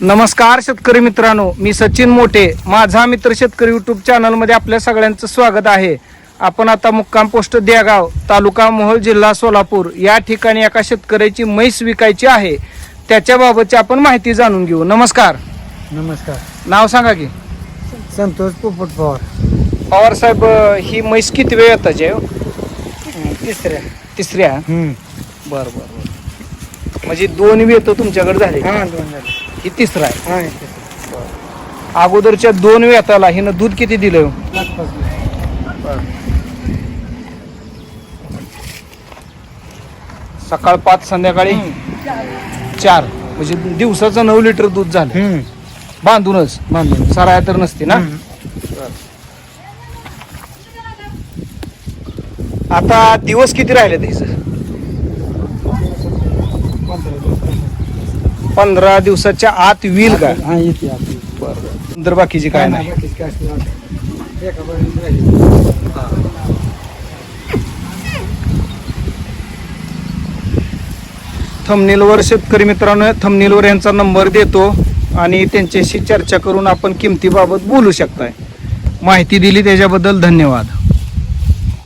नमस्कार शेतकरी मित्रांनो मी सचिन मोठे. माझा मित्र शेतकरी युट्यूब चॅनलमध्ये आपल्या सगळ्यांचं स्वागत आहे. आपण आता मुक्काम पोस्ट देगाव तालुका मोहोळ जिल्हा सोलापूर या ठिकाणी एका शेतकऱ्याची म्हैस विकायची आहे. त्याच्याबाबतची आपण माहिती जाणून घेऊ. नमस्कार. नमस्कार. नाव सांगा की. संतोष पोपट पवार. पवार साहेब ही म्हैस किती वेळ येताची आहे हो? तिसऱ्या? तिसऱ्या. बरं बरं बरं. म्हणजे दोन वेत तुमच्याकडे झाले. हा तिसरा आहे हा. अगोदरच्या दोन वेताला हिनं दूध किती दिलं? पाच पाच मिनिट. सकाळ पाच संध्याकाळी चार म्हणजे दिवसाचं नऊ लिटर दूध झालं हम्म. बांधूनच बांधून सराया तर नसते ना हम्म. आता दिवस किती राहिले त्याचं पंधरा दिवस. पंधरा दिवसाच्या आत विल का? हा येते आपली नंतर बाकीची काय नाही. बाकीची काय असते आपली. एका बाजूने राहिली. थमनेलवर शेतकरी मित्रांनो थमनेलवर यांचा नंबर देतो आणि त्यांच्याशी चर्चा करून आपण किमतीबाबत बोलू शकताय. माहिती दिली त्याच्याबद्दल धन्यवाद.